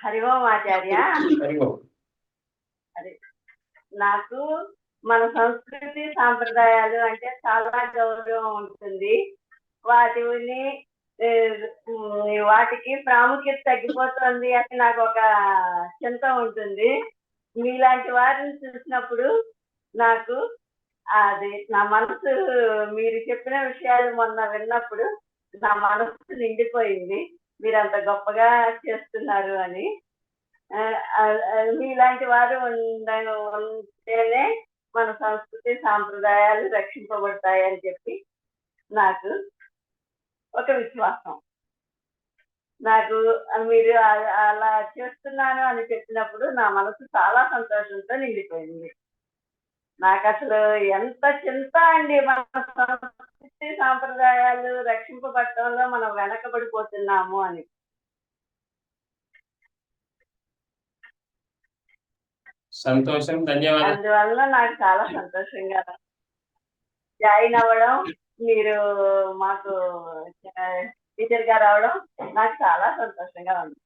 హరి ఓం ఆచార్య ఓం నాకు మన సంస్కృతి సాంప్రదాయాలు అంటే చాలా గౌరవం ఉంటుంది. వాటిని వాటికి ప్రాముఖ్యత తగ్గిపోతుంది అని నాకు ఒక చింత ఉంటుంది. మీలాంటి వారిని చూసినప్పుడు నాకు అది నా మనసు మీరు చెప్పిన విషయాలు మొన్న విన్నప్పుడు నా మనసు నిండిపోయింది. మీరు అంత గొప్పగా చేస్తున్నారు అని. మీలాంటి వారు ఉంటేనే మన సంస్కృతి సాంప్రదాయాలు రక్షింపబడతాయి అని చెప్పి నాకు ఒక విశ్వాసం. నాకు మీరు అలా చేస్తున్నాను అని చెప్పినప్పుడు నా మనసు చాలా సంతోషంతో నిండిపోయింది. నాకు అసలు ఎంత చింత అండి మన సంస్కృతి సాంప్రదాయాలు రక్షింపబడటంలో మనం వెనకబడిపోతున్నాము అని. సంతోషం ధన్యవాదాలు. అందువల్ల నాకు చాలా సంతోషంగా జాయిన్ అవ్వడం మీరు మాకు టీచర్గా రావడం నాకు చాలా సంతోషంగా ఉంది.